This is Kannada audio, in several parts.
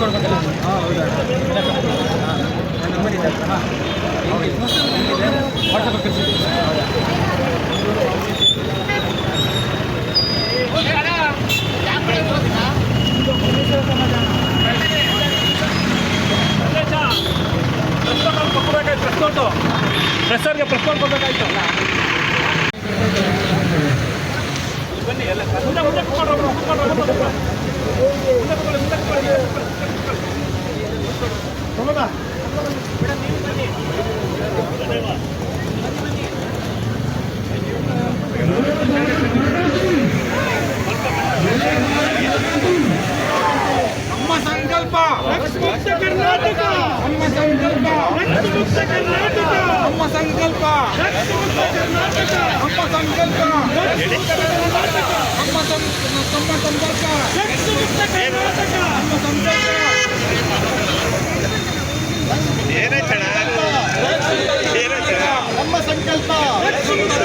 ಕಳಿಸ್ಕೊಡ್ಬೇಕಲ್ಲ ಹಾಂ ಹೌದಾ ನಂಬರ್ ಇದೆ ಹಾಂ ಪ್ರೆಸ್ಸರ್ಗೆ ಪ್ರೆಸ್ ಕೊಡ್ಬೇಕಾಯ್ತು ಬನ್ನಿ ಎಲ್ಲ ಮುಂದೆ ಮುಂದೆ. ಮುಂದೆ ಮುಂದೆ ಮುಂದೆ ನಮ್ಮ ಸಂಕಲ್ಪ ಮುಕ್ತ ಕರ್ನಾಟಕ ನಮ್ಮ ಸಂಕಲ್ಪ ಮುಕ್ತ ಕರ್ನಾಟಕ ನಮ್ಮ ಸಂಕಲ್ಪ ಮುಕ್ತ ಕರ್ನಾಟಕ ನಮ್ಮ ಸಂಕಲ್ಪ ಮುಕ್ತ ಕರ್ನಾಟಕ ನಮ್ಮ ಸಂ- ನಮ್ಮ ಸಂಪರ್ಕ ಮುಕ್ತ ಕರ್ನಾಟಕ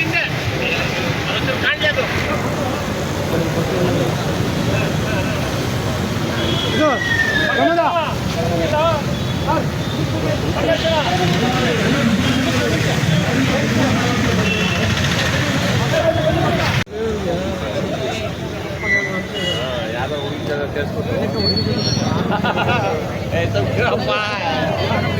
인들 좀 날려줘 이거 갑니다. 야다 우리 자가 계속. 에 그럼 봐